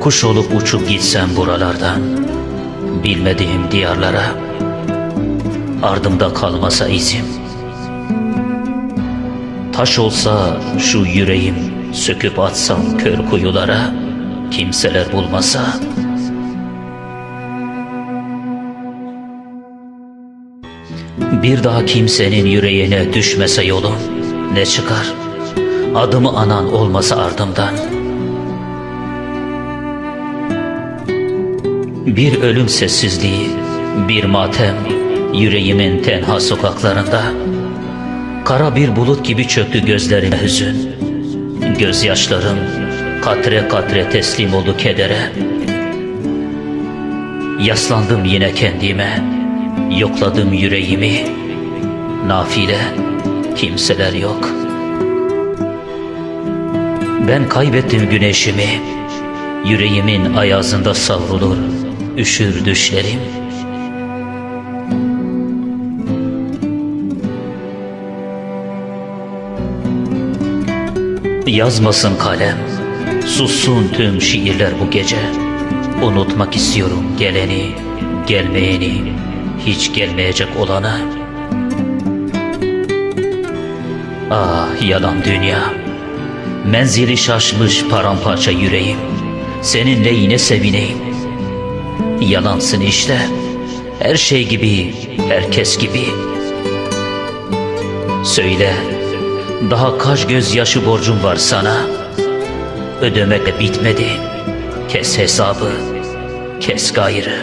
Kuş olup uçup gitsem buralardan Bilmediğim diyarlara Ardımda kalmasa izim. Taş olsa şu yüreğim Söküp atsam kör kuyulara Kimseler bulmasa. Bir daha kimsenin yüreğine düşmese yolum Ne çıkar? Adımı anan olmasa ardımdan Bir ölüm sessizliği, bir matem yüreğimin tenha sokaklarında. Kara bir bulut gibi çöktü gözlerime hüzün. Gözyaşlarım katre katre teslim oldu kedere. Yaslandım yine kendime, yokladım yüreğimi. Nafile, kimseler yok. Ben kaybettim güneşimi, yüreğimin ayazında savrulur, üşür düşlerim. Yazmasın kalem, sussun tüm şiirler bu gece. Unutmak istiyorum geleni, gelmeyeni, hiç gelmeyecek olanı. Ah yalan dünya, menzili şaşmış paramparça yüreğim. Seninle yine sevineyim. Yalansın işte, her şey gibi, herkes gibi. Söyle, daha kaç gözyaşı borcum var sana? Ödemekle bitmedi. Kes hesabı, kes gayrı.